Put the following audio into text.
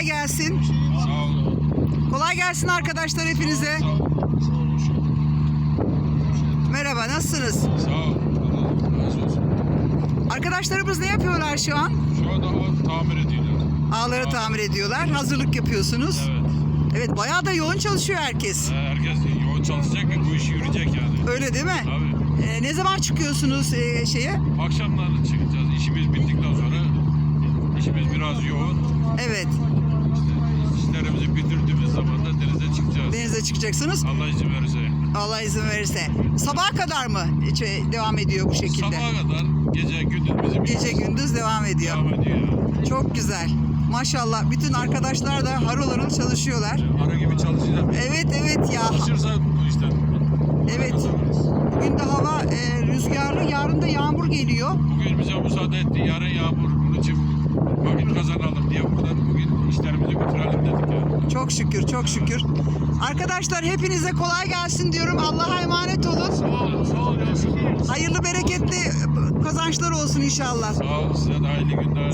Kolay gelsin. Sağ olun. Kolay gelsin arkadaşlar hepinize. Sağ olun. Merhaba nasılsınız? Sağ olun. Razı olsun. Arkadaşlarımız ne yapıyorlar şu an? Şu anda tamir ediyorlar. Ağları tamir ediyorlar. Hazırlık yapıyorsunuz. Evet. Evet bayağı da yoğun çalışıyor herkes. Herkes yoğun çalışacak ki bu iş yürüyecek yani. Öyle değil mi? Tabii. Ee, ne zaman çıkıyorsunuz e, şeye? Akşamları çıkacağız. İşimiz bittikten sonra işimiz biraz yoğun. Evet. İşte işlerimizi bitirdiğimiz zaman da denize Denize çıkacaksınız. Allah izin verirse. Allah izin verirse. Sabaha kadar mı şey, devam ediyor bu şekilde? Sabaha kadar gece gündüz bizim Gece işimiz gündüz devam ediyor. devam ediyor. Çok güzel. Maşallah. Bütün arkadaşlar da harıl harıl çalışıyorlar. Ara gibi çalışacağız. Evet evet ya. Çalışırsa bu işten Evet. Bugün de hava e, rüzgarlı. Yarın da yağmur geliyor. Bugün bize müsaade etti. Yarın yağmur. Bunun için vakit kazanalım diye buradan bugün işlerimizi bitirelim dedik. Çok şükür, çok şükür. Arkadaşlar hepinize kolay gelsin diyorum. Allah'a emanet olun. Sağ olun, sağ olun. Hayırlı, bereketli kazançlar olsun inşallah. Sağ olun size de hayırlı günler.